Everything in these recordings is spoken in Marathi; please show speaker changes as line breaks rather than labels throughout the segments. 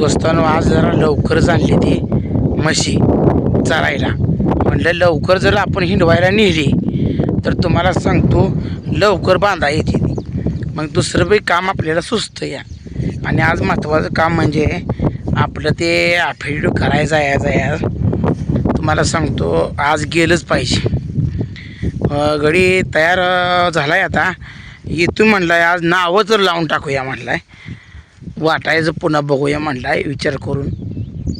दोस्तानो आज जरा लवकरच आणली ती म्हशी चरायला. म्हटलं लवकर जर आपण हिंडवायला नेली तर तुम्हाला सांगतो लवकर बांधा येते ती. मग दुसरं बी काम आपल्याला सुचतं या. आणि आज महत्त्वाचं काम म्हणजे आपलं ते अफिडेविट करायचं आहे यार तुम्हाला सांगतो आज गेलंच पाहिजे. घडी गडी तयार झाला आहे आता. येतो म्हणलं आहे आज नावं तर लावून टाकूया म्हटलं आहे वाटायचं पुन्हा बघूया म्हणलाय आहे विचार करून.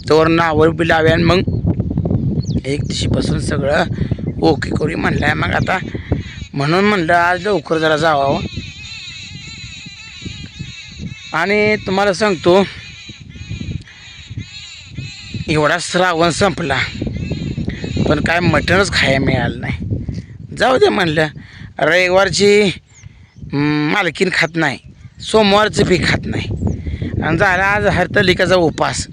तोवर नावं बी लाव्या आणि मग एक दिवशीपासून सगळं ओके करूया म्हणलं आहे. मग आता म्हणून म्हणलं आज लवकर जरा जावावं हो. आणि तुम्हाला सांगतो एवढा श्रावण संपला पण काय मटणच खायला मिळालं नाही. जाऊ दे म्हणलं रविवारची मालकीन खात नाही सोमवारचं बी खात नाही. आणि झाला आज हरतालिकाचा उपास.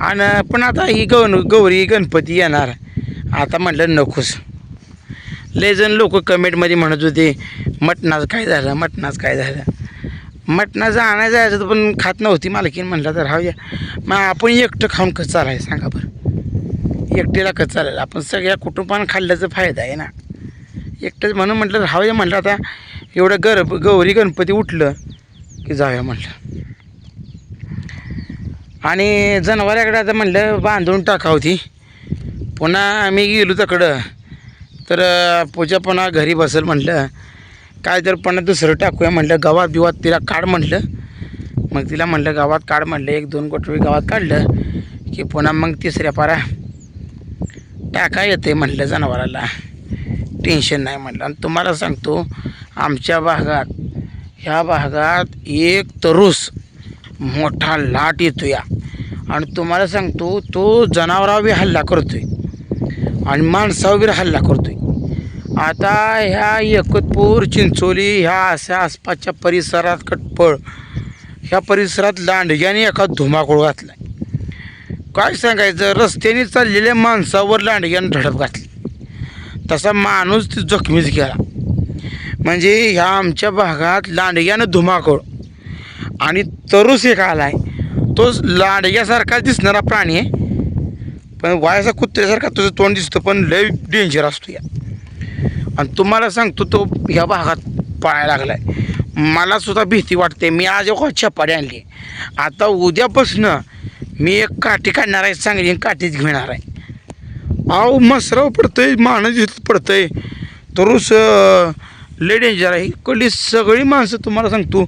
आणि पण आता ही गण गौरी गणपती येणार. आता म्हटलं नकोच लय जण लोक कमेंटमध्ये म्हणत होते मटणाचं काय झालं? मटणाचं काय झालं? मटणाचं आणायचं जायचं पण खात नव्हती मालकीन म्हटलं तर हा या मग आपण एकटं खाऊन कसं चालाय सांगा बरं. एकटीला कसं चालायला आपण सगळ्या कुटुंबानं खाल्ल्याचा फायदा आहे ना. एकटंच म्हणून म्हटलं राहू म्हटलं आता एवढं गर गौरी गणपती उठलं की जाऊया म्हटलं आणि जनावराकडे आता म्हणलं बांधून टाकावं ती. पुन्हा आम्ही गेलो तिकडं. तर पूजा पुन्हा घरी बसेल म्हटलं काय तर पण दुसरं टाकूया म्हटलं गावात बिवात तिला काढ म्हटलं मग तिला म्हटलं गावात काढ म्हटलं एक दोन कोटवी गावात काढलं की पुन्हा मग तिसऱ्या पारा टाका येते म्हटलं जनावराला. टेन्शन नाही म्हटलं आणि तुम्हाला सांगतो आमच्या भागात ह्या भागात एक तरुस मोठा लाट येतो या आणि तुम्हाला सांगतो तो जनावरावर हल्ला हल्ला करतोय. आणि माणसावर बी हल्ला करतोय. आता ह्या एकतपूर चिंचोली ह्या अशा आसपासच्या परिसरात कटपळ. ह्या परिसरात लांडग्याने एका धुमाकूळ घातला काय सांगायचं रस्त्याने चाललेल्या माणसावर लांडग्यानं धडप घातली. तसा माणूस ती जखमीच गेला. म्हणजे ह्या आमच्या भागात लांडग्यानं धुमाकूळ. आणि तरुस एक आला आहे तो लांडग्यासारखा दिसणारा प्राणी आहे. पण वायाचा कुत्र्यासारखा तुझं तोंड दिसतं पण लय डेंजर असतो या. आणि तुम्हाला सांगतो तो ह्या भागात पाळाय लागला आहे मला सुद्धा भीती वाटते. मी आज एक चपाडी आणली. आता उद्यापासनं मी एक काठी काढणार आहे चांगली आणि काठीच घेणार आहे. अहो मसराव पडतंय माणूस इथं पडतंय. तरुस लय डेंजर आहे. इकडली सगळी माणसं तुम्हाला सांगतो.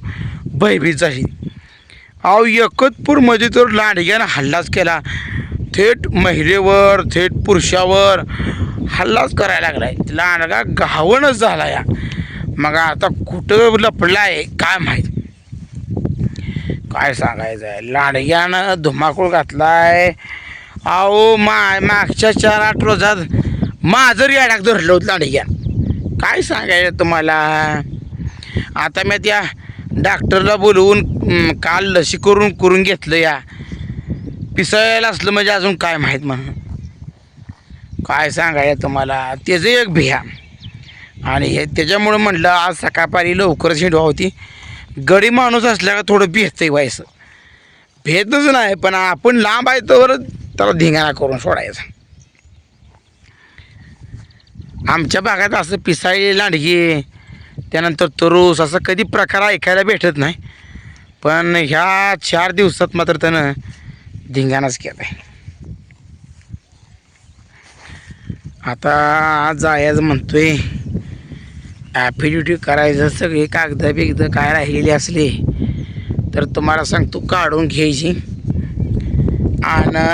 भयभीत झाली अहो एकतपूरमध्ये तर लांडग्यानं हल्लाच केला. थेट महिलेवर थेट पुरुषावर हल्लाच करायला लागलाय. लांडगा घावणच झाला या. मग आता कुठं लपडला आहे काय माहीत? काय सांगायचं आहे लांडग्यानं धुमाकूळ घातलाय. अहो मा मागच्या चार आठ रोजात माझं याडाक धरलं होतं लांडग्यान. काय सांगायचं तुम्हाला? आता मी त्या डॉक्टरला बोलवून काल लसी करून करून घेतलं या. पिसायला असलं म्हणजे अजून काय माहीत म्हणून. काय सांगायला तुम्हाला? त्याचं एक भिया. आणि हे त्याच्यामुळं म्हटलं आज सकाळपारी लवकरच हिंडवा होती. गडी माणूस असल्या का थोडं आहे व्हायचं भेटच नाही पण आपण लांब आहे तर त्याला धिंगाणा करून सोडायचा. आमच्या भागात असं पिसाळी लांडगी त्यानंतर तरूस असं कधी प्रकार ऐकायला भेटत नाही. पण ह्या चार दिवसात मात्र त्यानं धिंगाणाच केला आहे आता आज जायचं म्हणतोय ॲफिडेविट करायचं सगळी कागद बिगद काय राहिलेली असली तर तुम्हाला सांगतो काढून घ्यायची. आणि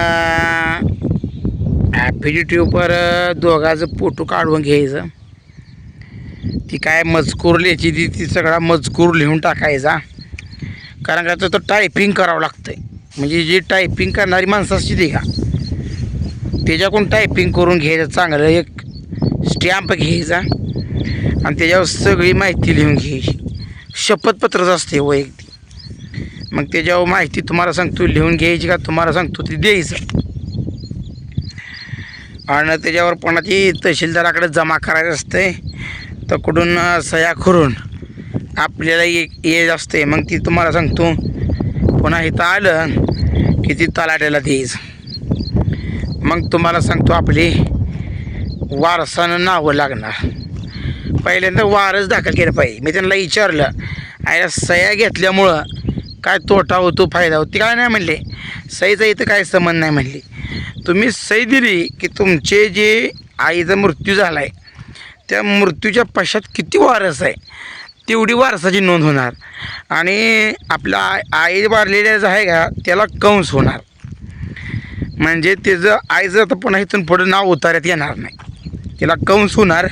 ॲफिडेविटीवर दोघाचं फोटो काढून घ्यायचं. ती काय मजकूर लिहायची ती ती सगळा मजकूर लिहून टाकायचा. कारण का तर तो टायपिंग करावं लागतं म्हणजे जी टायपिंग करणारी माणसं असते ती का? त्याच्याकडून टायपिंग करून घ्यायचं चांगलं एक स्टॅम्प घ्यायचा. आणि त्याच्यावर सगळी माहिती लिहून घ्यायची. शपथपत्रच असते वैयक्तिक. मग त्याच्यावर माहिती तुम्हाला सांगतो लिहून घ्यायची का तुम्हाला सांगतो ती द्यायचं. आणि त्याच्यावर कोणाची ती तहसीलदाराकडे जमा करायचं असते तर कुठून सह्या करून आपल्याला ये येत असते. मग ती तुम्हाला सांगतो. पुन्हा इथं आलं की ती तलाट्याला देईज मग तुम्हाला सांगतो आपली वारसानं नावं लागणार. पहिल्यांदा वारच दाखल केलं पाहिजे. मी त्यांना विचारलं आयला सह्या घेतल्यामुळं काय तोटा होतो फायदा होतो? काय नाही म्हणले. सईचा इथं काय संबंध नाही म्हणली. तुम्ही सही दिली की तुमचे जे आईचा मृत्यू झाला आहे त्या मृत्यूच्या पश्चात किती वारस आहे तेवढी वारसाची नोंद होणार. आणि आपला आई आई वारलेल्या आहे का त्याला कंस होणार. म्हणजे त्याचं आईचं आता पुन्हा इथून पुढं नाव उतार्यात येणार नाही. तिला कंस होणार.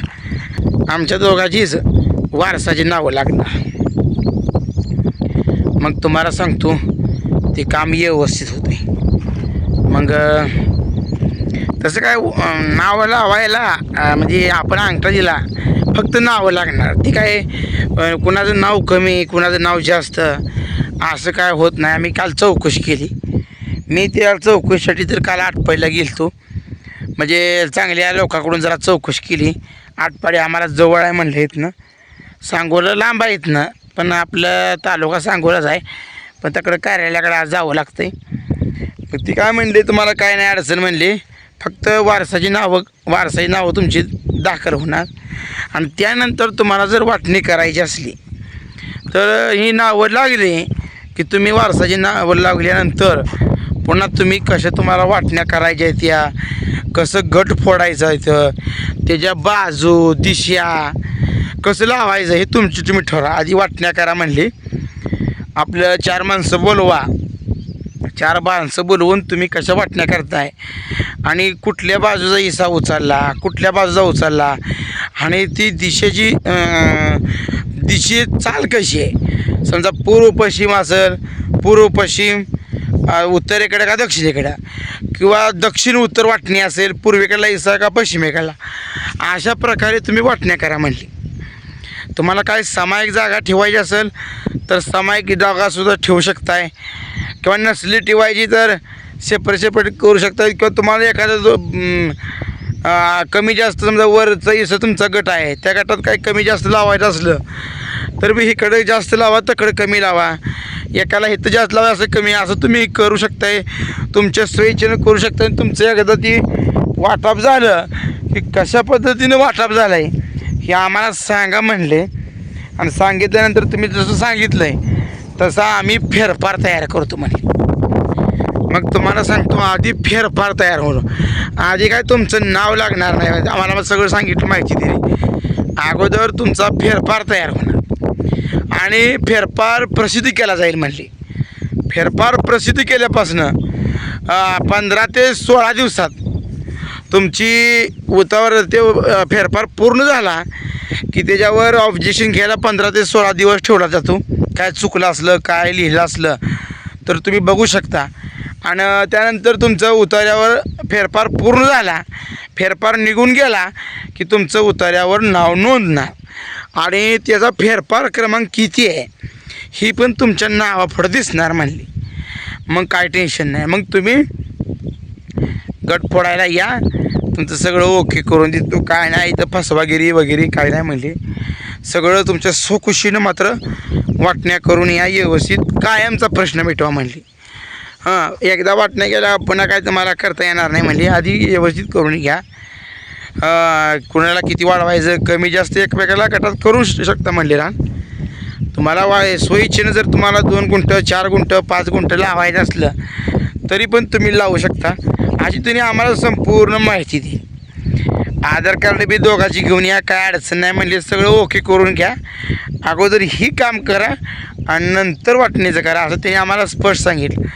आमच्या दोघाचीच वारसाची नावं लागणार. मग तुम्हाला सांगतो ते काम व्यवस्थित होते. मग तसं काय नावाला नावं लावायला म्हणजे आपण अंगठा दिला फक्त नावं लागणार. ती काय कुणाचं नाव कमी कुणाचं नाव जास्त असं काय होत नाही. आम्ही काल चौकशी केली. मी त्या चौकशीसाठी तर काल आटपाडीला गेलतो. म्हणजे चांगल्या लोकांकडून जरा चौकशी केली. आटपाडी आम्हाला जवळ आहे म्हणलं इथनं. सांगोला लांब आहे इथनं पण आपलं तालुका सांगोलाच आहे. पण तिकडं कार्यालयाकडे आज जावं लागतं मग ती काय म्हणली तुम्हाला काय नाही अडचण म्हणली? फक्त वारसाची नावं वारसाची नावं तुमची दाखल होणार. आणि त्यानंतर तुम्हाला जर वाटणी करायची असली तर ही नावं लागली की तुम्ही वारसाची नावं लागल्यानंतर पुन्हा तुम्ही कशा तुम्हाला वाटण्या करायच्या आहेत त्या कसं गट फोडायचं इथं त्याच्या बाजू दिशा कसं लावायचं हे तुमची तुम्ही ठरवा. आधी वाटण्या करा म्हणली. आपलं चार माणसं बोलवा. चार माणसं बोलवून तुम्ही कशा वाटण्या करताय? आणि कुठल्या बाजूचा इसा उचलला? कुठल्या बाजूचा उचलला? आणि ती दिशेची दिशे चाल कशी आहे? समजा पूर्व पश्चिम असेल पूर्व पश्चिम उत्तरेकडे का दक्षिणेकडे? किंवा दक्षिण उत्तर वाटणी असेल पूर्वेकडला इसा का पश्चिमेकडला? अशा प्रकारे तुम्ही वाटण्या करा म्हणली. तुम्हाला काय सामायिक जागा ठेवायची असेल तर सामायिक जागासुद्धा ठेवू शकताय. किंवा नसली ठेवायची तर सेपरेट सेपरेट करू शकता किंवा तुम्हाला एखादा जो कमी जास्त समजा वरचं इसं तुमचा गट आहे त्या गटात काही कमी जास्त लावायचं असलं तर मी इकडे जास्त लावा तकडं कमी लावा. एकाला इथं जास्त लावा असं कमी असं तुम्ही करू शकताय. तुमच्या स्वेच्छेनं करू शकताय. तुमचं एकदा ती वाटाप झालं की कशा पद्धतीनं वाटाप झालं आहे हे आम्हाला सांगा म्हणले. आणि सांगितल्यानंतर तुम्ही जसं सांगितलं आहे तसा आम्ही फेरफार तयार करतो म्हणे. मग तुम्हाला सांगतो आधी फेरफार तयार होणं. आधी काय तुमचं नाव लागणार नाही. आम्हाला मग सगळं सांगितलं माहिती दिली. अगोदर तुमचा फेरफार तयार होणार. आणि फेरफार प्रसिद्धी केला जाईल म्हणली. फेरफार प्रसिद्धी केल्यापासनं पंधरा ते सोळा दिवसात तुमची उतावर ते फेरफार पूर्ण झाला की त्याच्यावर ऑब्जेक्शन घ्यायला पंधरा ते सोळा दिवस ठेवला जातो. काय चुकलं असलं काय लिहिलं असलं तर तुम्ही बघू शकता. आणि त्यानंतर तुमचं उतार्यावर फेरफार पूर्ण झाला. फेरफार निघून गेला की तुमचं उतार्यावर नाव नोंदणार. आणि त्याचा फेरफार क्रमांक किती आहे ही पण तुमच्या नावापुढं दिसणार म्हणली. मग काय टेन्शन नाही. मग तुम्ही गट फोडायला या. तुमचं सगळं ओके करून देतो काय नाही इथं फसवागिरी वगैरे काय नाही म्हणले. सगळं तुमच्या सोखुशीनं मात्र वाटण्या करून या व्यवस्थित कायमचा प्रश्न मिटवा म्हणली. हां एकदा वाटण्या गेल्या पुन्हा काय तुम्हाला करता येणार नाही म्हणली. आधी व्यवस्थित करून घ्या. कुणाला किती वाढवायचं कमी जास्त एकमेकाला गटात करू शकता म्हणले रान. तुम्हाला वा सोयीच्छेनं जर तुम्हाला दोन गुंठ चार गुंठ पाच गुंठ लावायचं असलं तरी पण तुम्ही लावू शकता. अशी तुम्ही आम्हाला संपूर्ण माहिती दी. आधार कार्ड बी दोघांची घेऊन या काय अडचण नाही म्हणजे सगळं ओके करून घ्या. अगोदर ही काम करा आणि नंतर वाटणीचं करा असं त्यांनी आम्हाला स्पष्ट सांगितलं.